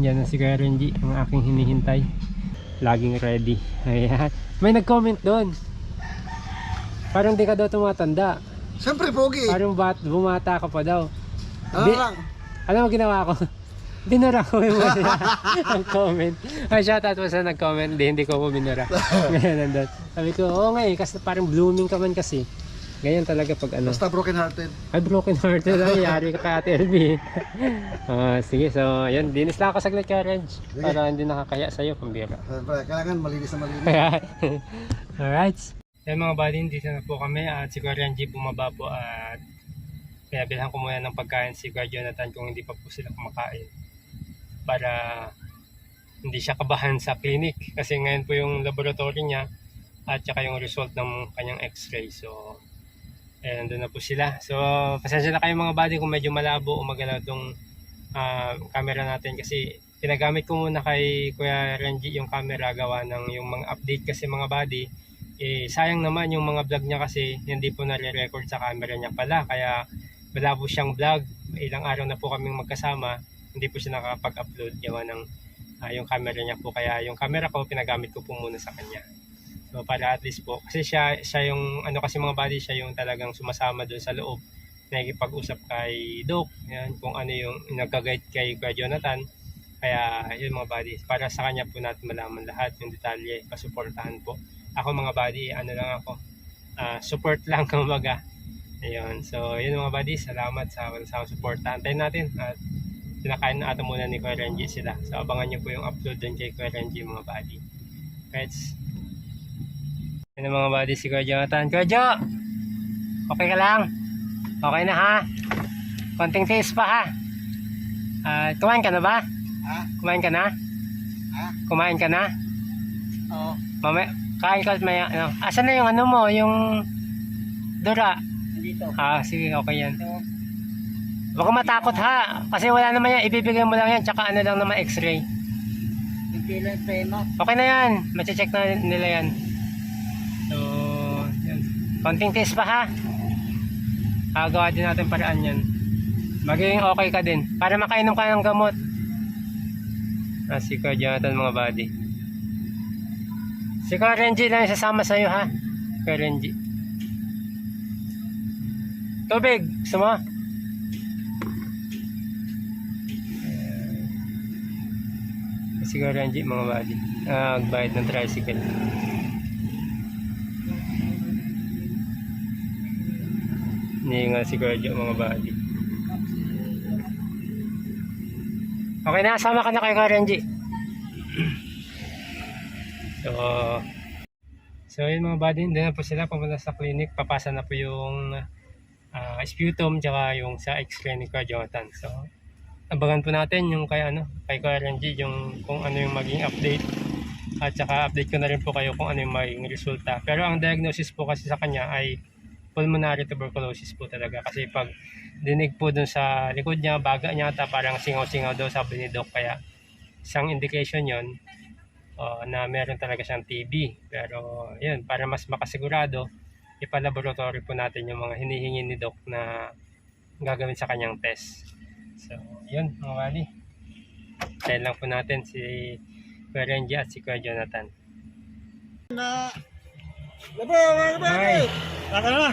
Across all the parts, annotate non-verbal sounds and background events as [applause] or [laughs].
Yan na si Kuya Renji, ang aking hinihintay. Laging ready. Ayan. May nag-comment doon. Parang di ka daw tumatanda. Siyempre, pogi. Parang bat, bumata ka pa daw. Ano Di- lang? Alam mo ginawa ko? [laughs] Binura ko yung ang [laughs] comment. Ay, shoutout po sa nag-comment. Hindi, hindi ko po binura. Ngayon [laughs] nandun. Sabi ko, oo nga eh, kasi parang blooming ka man kasi. Ganyan talaga pag ano. Basta broken hearted. Ay, broken hearted na yari ka kay Ate LB. [laughs] Ah, sige, so, yun. Dinis lang ako saglit ka, Reg. Para hindi nakakaya sa'yo, pambira. Siyempre, kailangan malinis na malinis. [laughs] Alright. Yan mga buddy, dito na po kami at si Kuya Renji bumaba po at pinabilhan ko muna ng pagkain si Kuya Jonathan kung hindi pa po sila kumakain para hindi siya kabahan sa clinic kasi ngayon po yung laboratory niya at saka yung result ng kanyang x-ray so eh nandun na po sila. So pasensya na kayo mga buddy kung medyo malabo o magalaw tong ah, camera natin. Kasi pinagamit ko muna kay Kuya Renji yung camera gawa ng yung mga update kasi mga buddy. Eh sayang naman yung mga vlog niya kasi hindi po nare-record sa camera niya pala. Kaya wala po siyang vlog. Ilang araw na po kaming magkasama. Hindi po siya nakakapag-upload gawa ng ah, yung camera niya po. Kaya yung camera ko pinagamit ko po muna sa kanya so para at least po. Kasi siya siya yung ano kasi mga buddy siya yung talagang sumasama doon sa loob. Nakikipag-usap kay Doc yan kung ano yung nagka-guide kay Kuya Jonathan. Kaya yun mga buddy para sa kanya po natin malaman lahat yung detalye pasuportahan po. Ako mga buddy ano lang ako ah, support lang [laughs] kumbaga. Ayun so yun mga buddy salamat sa sa support antayin natin at pinakain na ata muna ni Kuya Renji sila. So abangan nyo po yung upload din kay Kuya Renji mga buddy. Pets yun ang mga buddy si Kuya Jonathan Kuya Jo okay ka lang okay na ha konting taste pa ha Ah, kumain ka na ba? Ha? Kumain ka na? Ha? Kumain ka na? Oo. Mamaya, kain ka maya, ano. Asan na yung ano mo, yung dura? Dito. Ah, sige, okay yan. Huwag kang matakot ha, kasi wala naman yan, ibibigay mo lang yan, tsaka ano lang naman x-ray. Okay na yan, mache-check na nila yan. Konting test pa ha. Gagawa din natin paraan yan. Magiging okay ka din, para makainom ka ng gamot. Ah, si Kuya Jonathan mga buddy. Si Kuya Renji lang sasama sa'yo ha. Kuya Renji. Tubig, gusto mo? Si Kuya Renji mga buddy. Ah, magbayad ng tricycle. Hindi nga si Kuya mga buddy. Okay na, sama ka na kay Kuya Renji. [clears throat] So, so yun mga buddy, hindi na po sila pumunta sa clinic. Papasa na po yung ah, sputum tsaka yung sa x-ray ni Kuya Jonathan. So, abangan po natin yung kay ano, kay Kuya Renji, yung kung ano yung maging update. At saka update ko na rin po kayo kung ano yung maging resulta. Pero ang diagnosis po kasi sa kanya ay pulmonary tuberculosis po talaga. Kasi pag dinig po dun sa likod niya, baga niya ata parang singaw-singaw daw sabi ni Doc. Kaya isang indication yon uh, na meron talaga siyang TB. Pero yun, para mas makasigurado, ipalaboratory po natin yung mga hinihingi ni Doc na gagawin sa kanyang test. So, yun mga wali. Tayo lang po natin si Kuya Renji at si Kuya Jonathan. Na. Labo, Hi. kapatid. Naka na.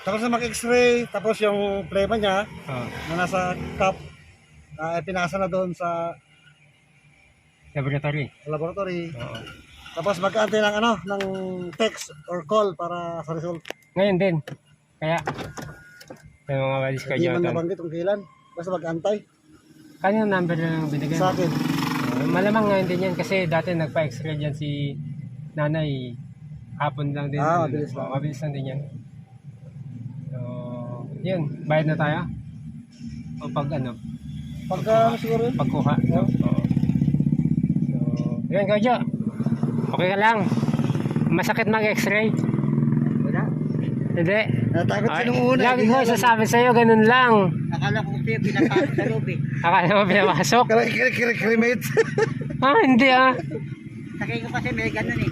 Tapos na mag-x-ray, tapos yung plema niya Oh, na nasa cup, na pinasa na doon sa laboratory. laboratory. Oo. Tapos magkaantay ng ano, ng text or call para sa result. Ngayon din. Kaya, may mga wali si Kuya Hindi man nabanggit kung kailan. Basta mag-antay Kanyang number na lang binigay. sa akin. Uh, malamang ngayon din yan kasi dati nagpa-x-ray dyan si nanay hapon lang din. Ah, mabilis lang. Oo, mabilis lang din yan. So, yun. Bayad na tayo? O pag ano? Pagka ano siguro yun? Pagkuha? No? Oo. So, yun Kajo. Okay ka lang. Masakit mag-x-ray? Wala. Hindi. Natakot Ay, siya nung una. lagi ko sasabi sa'yo, ganun lang. Akala ko kasi pinapasok sa loob eh. Akala mo pinapasok? Cremate. Ah, hindi ah. Sakay ko kasi may ganun eh.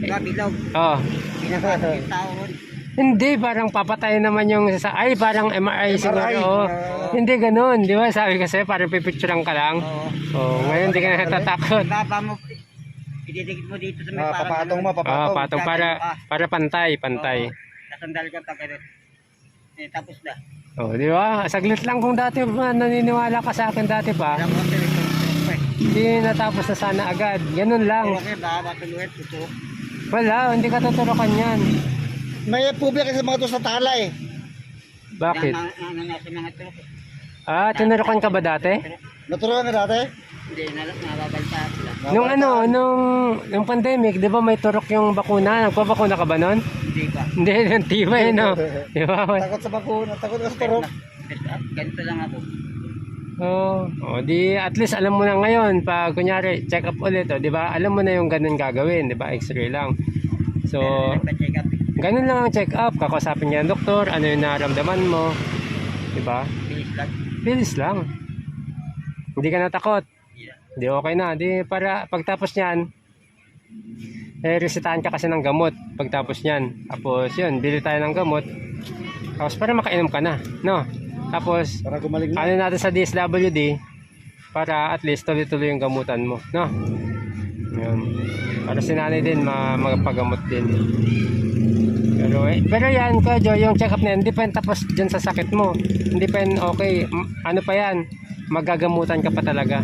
Diba bilog. Oo. Pinapasok yung tao ron. Hindi, parang papatay naman yung sa... Ay, parang MRI, siguro. Oo. ah. hindi ganun, di ba? Sabi kasi, parang pipicturean ka lang. Oo. Oo, ngayon hindi ka na natatakot. Baba mo, ididikit mo dito sa may Ah, parang papatong mo, ganun. Ah, papatong. patong para, para pantay, pantay. Oo. Nasandal ka pag ano. Eh, tapos na. Oh, di ba? Saglit lang kung dati pa naniniwala ka sa akin dati pa, Alam mo, eh. hindi natapos na sana agad. Ganun lang. Okay, baka matuluhin, tutok. Wala, hindi ka tuturukan yan. May pubya kasi mga to sa tala eh. Bakit? Na, na, na, nasa mga turok. eh. Ah, tinurukan ka ba dati? Naturuan ka dati? Hindi, na, nababalta sila. Nung ano, nung, nung pandemic, di ba may turok yung bakuna? Nagpabakuna ka ba nun? Hindi pa. Hindi, yung tibay, no? [laughs] Di ba? Takot sa bakuna, takot ka sa turok. Ganito lang ako. Oo. Oh, di at least alam mo na ngayon pag kunyari check up ulit, oh, 'di ba? Alam mo na yung ganun gagawin, 'di ba? X-ray lang. So, ganun lang ang check up, kakausapin niya ang doktor, ano yung nararamdaman mo, 'di ba? Bilis lang. Bilis lang. Hindi ka natakot. Yeah. Di okay na. Di para pagtapos niyan, eh, resetahan ka kasi ng gamot pagtapos niyan. Tapos yun, bili tayo ng gamot. Tapos para makainom ka na, no? Tapos Para gumaling na. ano natin sa DSWD para at least tuloy-tuloy yung gamutan mo, no? Yun. Para si nanay din ma magpagamot din. Pero, eh, pero yan, Kuya Jo, yung check-up na yan, hindi pa yan tapos dyan sa sakit mo. Hindi pa yan okay. Ano pa yan? Magagamutan ka pa talaga.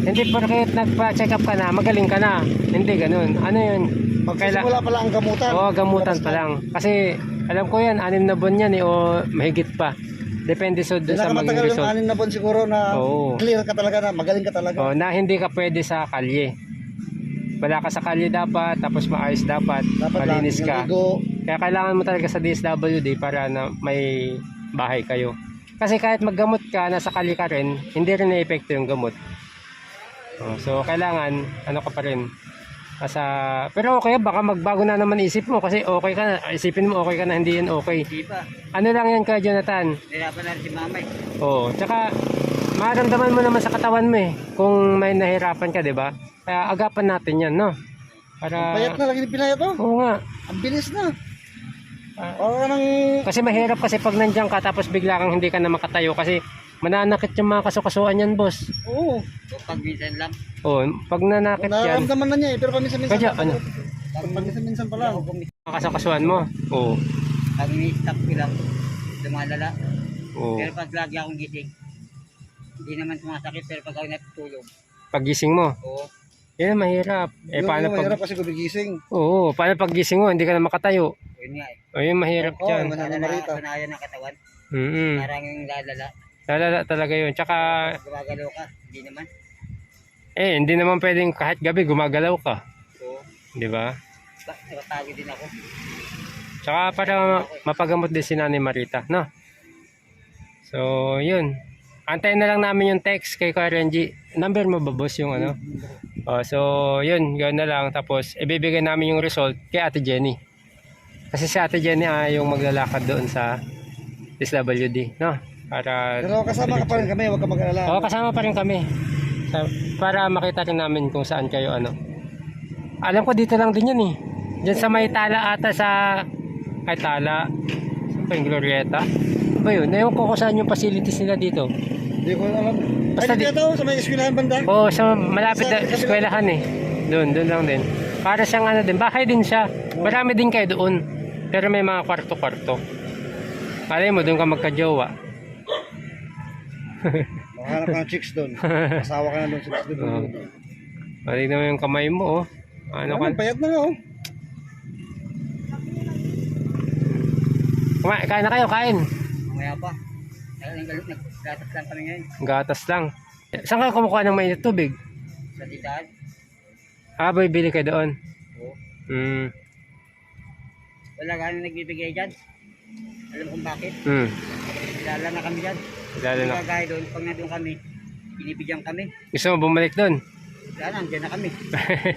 Hindi porket nagpa-check up ka na, magaling ka na. Hindi ganun. Ano yun? Magsisimula pala ang gamutan. Oo, gamutan pa lang. Kasi alam ko yan, anim na buwan yan eh, o mahigit pa. Depende so dun sa maging Pinakamatagal yung result. anin na buwan siguro na Oo. clear ka talaga na, magaling ka talaga. Oh, na hindi ka pwede sa kalye. Wala ka sa kalye dapat, tapos maayos dapat, Dapat malinis ka. yung ligo. Kaya kailangan mo talaga sa DSWD para na may bahay kayo. Kasi kahit maggamot ka, nasa kalye ka rin, hindi rin na-epekto yung gamot. Oh, so kailangan, ano ka pa rin. Nasa, pero okay, baka magbago na naman isip mo kasi okay ka na. Isipin mo okay ka na, hindi yan okay. Ano lang yan ka, Jonathan? Nahirapan na rin si mama eh. Oo, tsaka maramdaman mo naman sa katawan mo eh kung may nahirapan ka, 'di ba? Kaya agapan natin 'yan, no? Para Payat na lagi ni pinayat oh. Oo nga. Ang bilis na. Ah. Para nang Kasi mahirap kasi pag nandiyan ka tapos bigla kang hindi ka na makatayo kasi mananakit yung mga kasukasuan yan, boss. oo. O pag minsan lang. Oo, pag nanakit yan, Nararamdaman na niya eh, pero paminsan-minsan. Kaya, ano? Paminsan-minsan pa lang. mga kasukasuan mo. Oo. Pag ni-stop ko lang, lumalala. Oo. Pero pag lagi akong gising, hindi naman sumasakit pero pag ako natutulog, Paggising mo, oo, yan ang mahirap. Eh Yun, paano yun, mahirap pag kasi gumigising. Oo, paano pag gising mo, hindi ka na makatayo. yun nga eh. O yun mahirap Oo, diyan. Ano, Lalala, Marita? sanayan ng katawan, Mm. parang yung lalala. Lalala talaga 'yun. Tsaka gumagalaw ka, hindi naman. eh hindi naman pwedeng kahit gabi gumagalaw ka, Oo, 'di ba? nakapagod din ako. Tsaka para mapagamot din si Nanay Marita, no? So, yun. Antayin na lang namin yung text kay Kuya Renji. Number mo ba, boss, yung ano? Oh, so, yun. Gawin na lang. Tapos, ibibigay namin yung result kay Ate Jenny. Kasi si Ate Jenny ah, yung maglalakad doon sa SWD, no? Para... Pero kasama ka pa rin kami, huwag ka mag-alala. Oo, kasama pa rin kami. Sa- para makita rin namin kung saan kayo ano. Alam ko dito lang din yan eh. Diyan sa may tala ata sa... Ay tala. Saan pa yung Glorieta? Ano ba yun? Ewan ko kung saan yung facilities nila dito. Hindi ko alam. Basta Ay, di- dito, sa may eskwelahan banda. Oo, sa malapit Sa- na eskwelahan eh. Doon, doon lang din. Para siyang ano din, bahay din siya. Marami din kayo doon. Pero may mga kwarto-kwarto. Malay mo, doon ka magka-jowa. Makahanap ka ng chicks doon. Asawa ka na doon sa doon. Malignan mo yung kamay mo, oh. Ano ka? payat na nga oh. Kumain, kain na kayo, kain. Mamaya pa. Ayun, nag- naggatas lang kami ngayon Gatas lang. Saan kayo kumukuha ng mainit tubig? sa titahan. Ah, bibili kayo doon. Oo. Hmm. Wala gano'ng nagbibigay dyan. Alam kung bakit. Hmm. Kilala na kami dyan. Lalo na. Kaya gaya doon, pag nandun kami, binibigyan kami. Gusto mo bumalik doon? Kaya nandiyan na kami.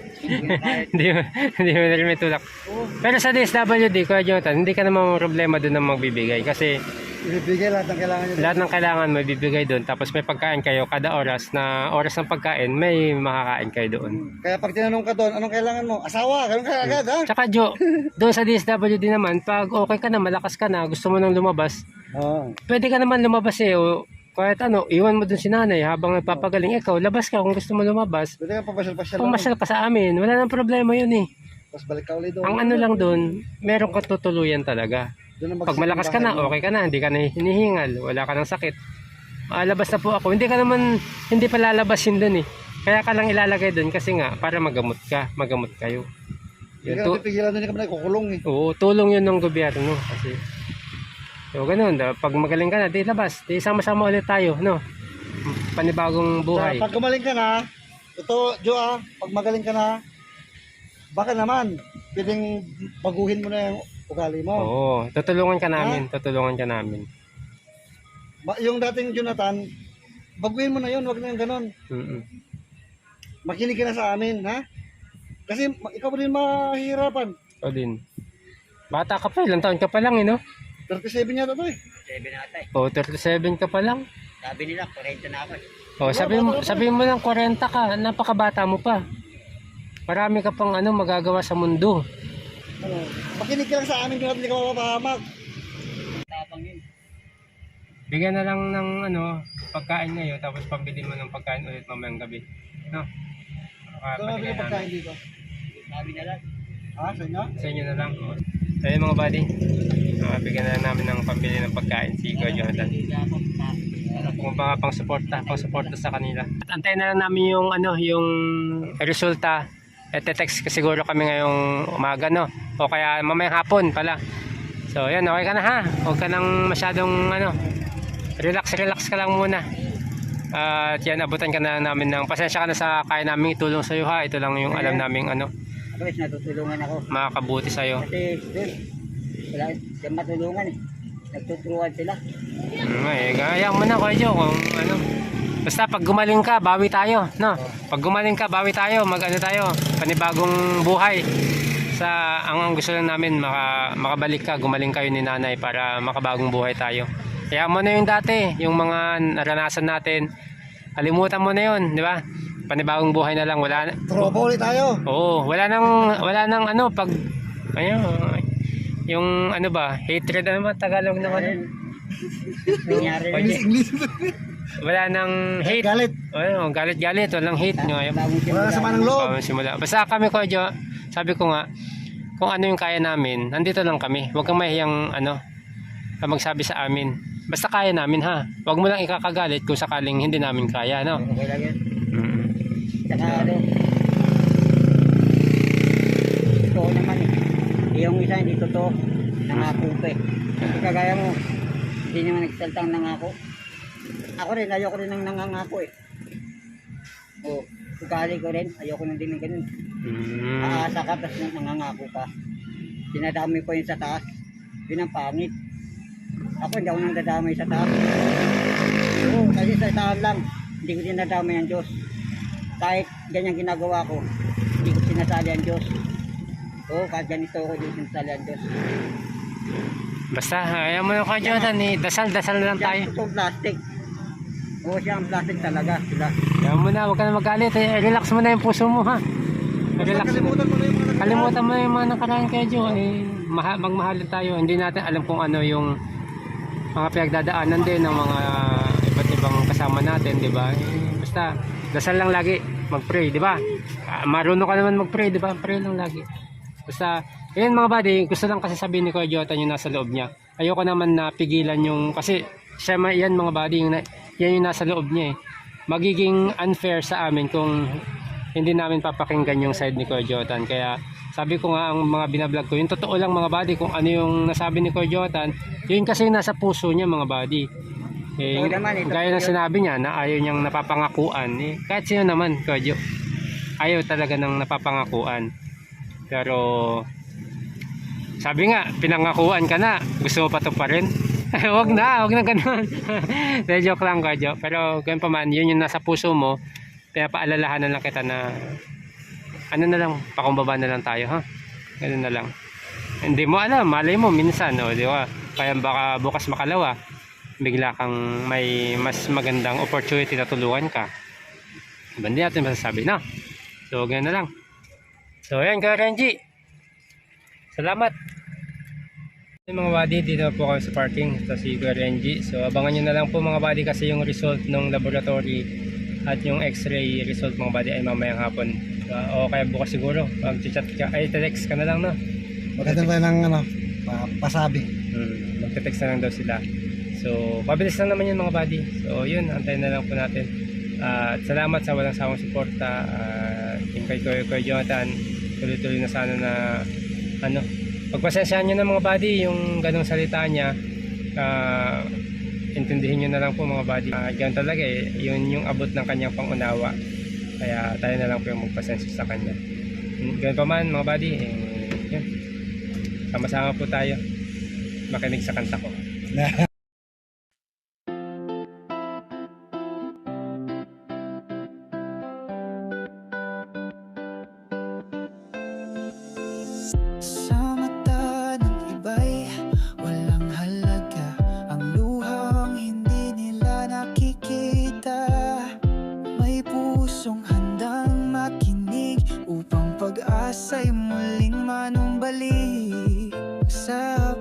[laughs] Hindi mo, hindi mo na rin may tulak. Oo. Pero sa DSWD, Kuya Jonathan, hindi ka naman problema doon na magbibigay. Kasi Ibibigay lahat ng kailangan nyo. Lahat ng kailangan may bibigay doon. Tapos may pagkain kayo kada oras na oras ng pagkain, may makakain kayo doon. Kaya pag tinanong ka doon, anong kailangan mo? Asawa, ganun ka agad ha? Tsaka Jo, doon sa DSWD naman, pag okay ka na, malakas ka na, gusto mo nang lumabas, Oo. pwede ka naman lumabas eh. O, kahit ano, iwan mo dun si nanay habang nagpapagaling. Ikaw, labas ka kung gusto mo lumabas. Pwede ka papasyal-pasyal. Pumasal ka sa amin. Wala nang problema yun eh. Tapos balik ka ulit doon. Ang ano lang doon, meron ka tutuluyan talaga. Pag malakas ka na, okay ka na, hindi ka na hinihingal, wala ka ng sakit. Alabas na po ako. Hindi ka naman, hindi pa lalabasin doon eh. Kaya ka lang ilalagay doon kasi nga, para magamot ka, magamot kayo. Hindi Yun, ka tu- napipigilan doon kami na kukulong eh. Oo, tulong yun ng gobyerno kasi So ganun, da- pag magaling ka na, di labas, di sama-sama ulit tayo, no? Panibagong buhay. Pag gumaling ka na, ito, Jo ah, pag magaling ka na, baka naman, pwedeng baguhin mo na yung ugali mo. Oo, tutulungan ka namin, tutulungan ka namin. Ba- yung dating Jonathan, baguhin mo na yun, wag na yung ganun. Mm-mm. Makinig ka na sa amin, ha? Kasi ma- ikaw din mahihirapan. O din. Bata ka pa, ilang taon ka pa lang, eh, no? 37 yata to eh. Sabi na ata eh. O, 37 ka pa lang. Sabi nila, 40 na ako eh. O, sabi mo, sabi mo lang 40 ka, napakabata mo pa. Marami ka pang ano magagawa sa mundo. Ano, makinig ka lang sa amin, Jonathan, hindi ka mapapahamak. Tapang yun. Bigyan na lang ng ano, pagkain ngayon, tapos pambili mo ng pagkain ulit mamayang gabi. No? Ito na Kapag pagkain dito. Sabi na lang. Ha, sa inyo? Sa inyo na lang. O. So yun mga buddy, uh, bigyan na lang namin ng pambili ng pagkain si Kuya Jonathan. Kung mga pang suporta, pang suporta sa kanila. At antayin na lang namin yung ano, yung resulta. At text ka siguro kami ngayong umaga no. O kaya mamayang hapon pala. So yan, okay ka na ha. Huwag ka nang masyadong ano, relax relax ka lang muna. At yan, abutan ka na namin ng pasensya ka na sa kaya namin itulong sa iyo ha. Ito lang yung alam naming ano, Ako is natutulungan ako. makakabuti sa iyo. Kasi doon, wala siyang matulungan eh. Nagtuturuan sila. Mm, eh, gaya mo na Kuya Joe, kung ano. Basta pag gumaling ka, bawi tayo, no? Pag gumaling ka, bawi tayo, mag ano tayo, panibagong buhay. Sa ang, ang gusto lang namin maka, makabalik ka, gumaling kayo ni nanay para makabagong buhay tayo. Kaya mo na yung dati, yung mga naranasan natin. Kalimutan mo na yun, di ba? Panibagong buhay na lang, wala na. Tropa ulit tayo. Oo, wala nang wala nang ano pag ayun, yung ano ba, hatred ano ba Tagalog naman? Ayun. Nangyari. Wala nang hate. Galit. Ano, galit-galit, walang hate nyo. Ayun. Wala na sama simula. ng loob. Oh, simula. Basta kami ko, Jo, sabi ko nga, kung ano yung kaya namin, nandito lang kami. Huwag kang mahiyang, ano, magsabi sa amin. Basta kaya namin, ha? Huwag mo lang ikakagalit kung sakaling hindi namin kaya, no? Okay lang. Mm. Saka ano, totoo naman eh. Yung isa hindi totoo, nangako pa eh. Kasi kagaya mo, hindi naman nagsaltang nangako. Ako rin, ayoko rin ng nangangako eh. O, ugali ko rin, ayoko nang din ng ganun. Mm. Aasa ka, tapos nang nangangako ka. Dinadami ko yun sa taas. Yun ang pangit. Ako hindi ako nang dadamay sa taas. Oo, kasi sa taas lang, hindi ko dinadamay ang Diyos. Kahit ganyan ginagawa ko, hindi ko sinasali ang Diyos. Oo, kahit ganito ako, hindi ko sinasali ang Diyos. Basta, ayaw mo yung kay Jonathan, eh. Dasal-dasal na lang tayo. Siya plastic. Oo, siya ang plastic talaga. Sila. Ayaw mo na, huwag ka na magalit. Eh, relax mo na yung puso mo, ha? Relax mo. Kalimutan mo na yung mga. Kalimutan mo yung mga nakaraan kay Jo. Eh, maha, magmahalin tayo. Hindi natin alam kung ano yung mga pinagdadaanan din ng mga iba't ibang kasama natin, di ba? Eh, basta, dasal lang lagi. Mag-pray, di ba? Ah, marunong ka naman mag-pray, di ba? Pray lang lagi. Basta, yun mga buddy, gusto lang kasi sabihin ni Kuya Jota yung nasa loob niya. Ayoko naman na pigilan yung, kasi siya yan mga buddy, yung, yan yung nasa loob niya eh. Magiging unfair sa amin kung hindi namin papakinggan yung side ni Kuya Jotan. Kaya sabi ko nga ang mga binablog ko, yung totoo lang mga buddy, kung ano yung nasabi ni Kuya Jotan, yun kasi yung nasa puso niya mga buddy. Eh, Oo naman, ito gaya yun. sinabi niya na ayaw niyang napapangakuan. Eh, kahit sino naman, Jo, ayaw talaga ng napapangakuan. Pero sabi nga, pinangakuan ka na, gusto mo pa to pa rin? [laughs] wag na, wag na ganun. De, [laughs] joke lang Jo. Pero ganun pa man, yun yung nasa puso mo, kaya paalalahanan lang kita na ano na lang, pakumbaba na lang tayo ha. Ganun na lang. Hindi mo alam, malay mo minsan, o, di ba? Kaya baka bukas makalawa, bigla kang may mas magandang opportunity na tulungan ka. Iba hindi natin masasabi na. So, ganyan na lang. So, ayan, Kuya Renji. Salamat. Yung mga buddy, dito po kami sa parking. Ito si Renji. So, abangan nyo na lang po mga buddy kasi yung result ng laboratory at yung x-ray result mga buddy ay mamayang hapon. Uh, o kaya bukas siguro. Pag chat ka, ay text ka na lang no. Maganda tayo ng ano, pa- pasabi. Hmm, magte-text na lang daw sila. So, pabilis lang naman yun mga buddy. So, yun, antayin na lang po natin. Ah, at salamat sa walang sawang suporta. Uh, yung kay Kuya, Kuya Jonathan, tuloy-tuloy na sana na, ano, pagpasensyahan nyo na mga buddy, yung ganong salita niya, ah, intindihin nyo na lang po mga buddy. Uh, ganun talaga eh, yun yung abot ng kanyang pangunawa. Kaya tayo na lang po yung magpasensya sa kanya. Ganun pa man mga buddy, eh. Sama-sama po tayo makinig sa kanta ko. [laughs] pag-asa'y muling manumbalik Sa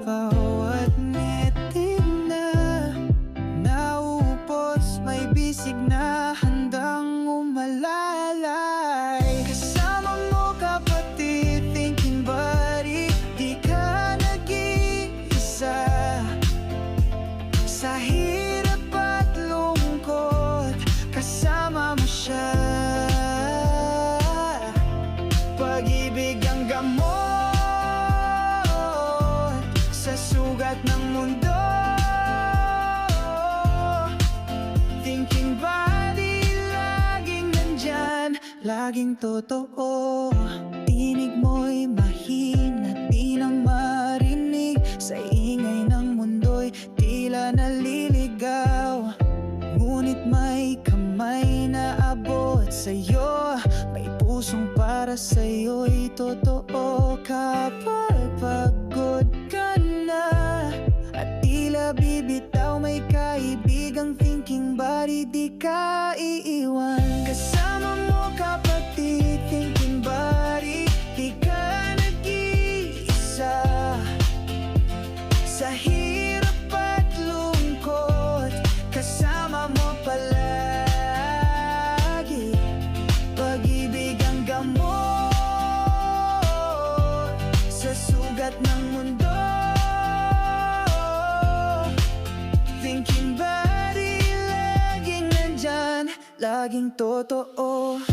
ng mundo. Thinking body laging nandyan? Laging totoo. Tinig mo'y mahina Di na marinig. Sa ingay ng mundo'y Tila naliligaw. Ngunit may kamay na abot sa'yo. May pusong para sa'yo'y totoo. Pagod bibitaw may kaibigang thinking body Di ka iiwan. Kasama mo totoo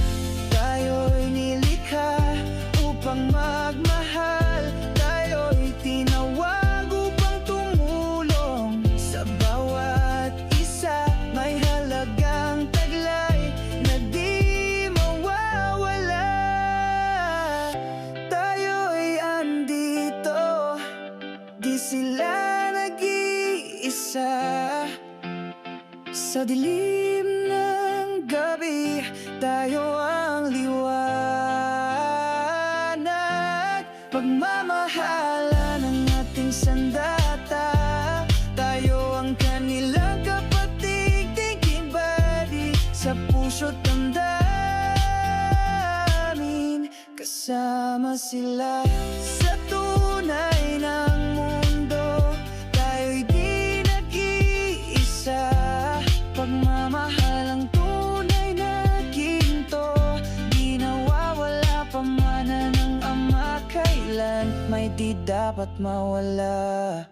sila sa tunay ng mundo. Tayo'y di nag-iisa. Pagmamahal ang tunay na ginto. Di nawawala pamana ng ama kailan May di dapat mawala